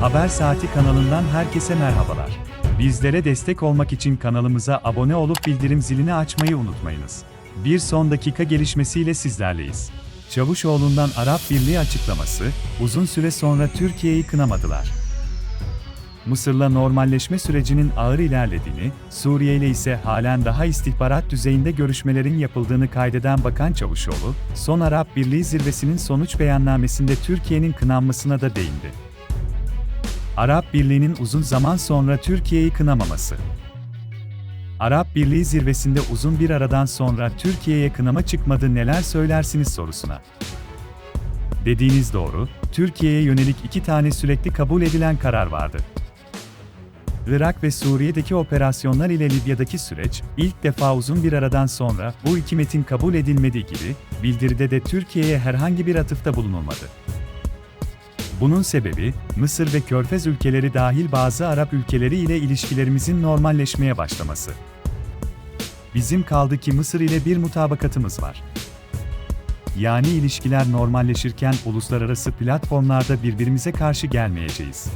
Haber Saati kanalından herkese merhabalar. Bizlere destek olmak için kanalımıza abone olup bildirim zilini açmayı unutmayınız. Bir son dakika gelişmesiyle sizlerleyiz. Çavuşoğlu'ndan Arap Birliği açıklaması, uzun süre sonra Türkiye'yi kınamadılar. Mısır'la normalleşme sürecinin ağır ilerlediğini, Suriye ile ise halen daha istihbarat düzeyinde görüşmelerin yapıldığını kaydeden Bakan Çavuşoğlu, son Arap Birliği zirvesinin sonuç beyannamesinde Türkiye'nin kınanmasına da değindi. Arap Birliği'nin uzun zaman sonra Türkiye'yi kınamaması. Arap Birliği zirvesinde uzun bir aradan sonra Türkiye'ye kınama çıkmadı neler söylersiniz sorusuna. Dediğiniz doğru, Türkiye'ye yönelik iki tane sürekli kabul edilen karar vardı. Irak ve Suriye'deki operasyonlar ile Libya'daki süreç, ilk defa uzun bir aradan sonra bu iki metin kabul edilmediği gibi, bildiride de Türkiye'ye herhangi bir atıfta bulunulmadı. Bunun sebebi, Mısır ve Körfez ülkeleri dahil bazı Arap ülkeleri ile ilişkilerimizin normalleşmeye başlaması. Bizim kaldı ki Mısır ile bir mutabakatımız var. Yani ilişkiler normalleşirken uluslararası platformlarda birbirimize karşı gelmeyeceğiz.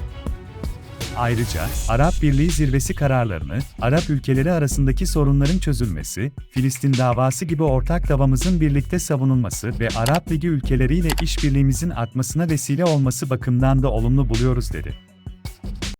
Ayrıca, Arap Birliği zirvesi kararlarını, Arap ülkeleri arasındaki sorunların çözülmesi, Filistin davası gibi ortak davamızın birlikte savunulması ve Arap Ligi ülkeleriyle işbirliğimizin artmasına vesile olması bakımından da olumlu buluyoruz dedi.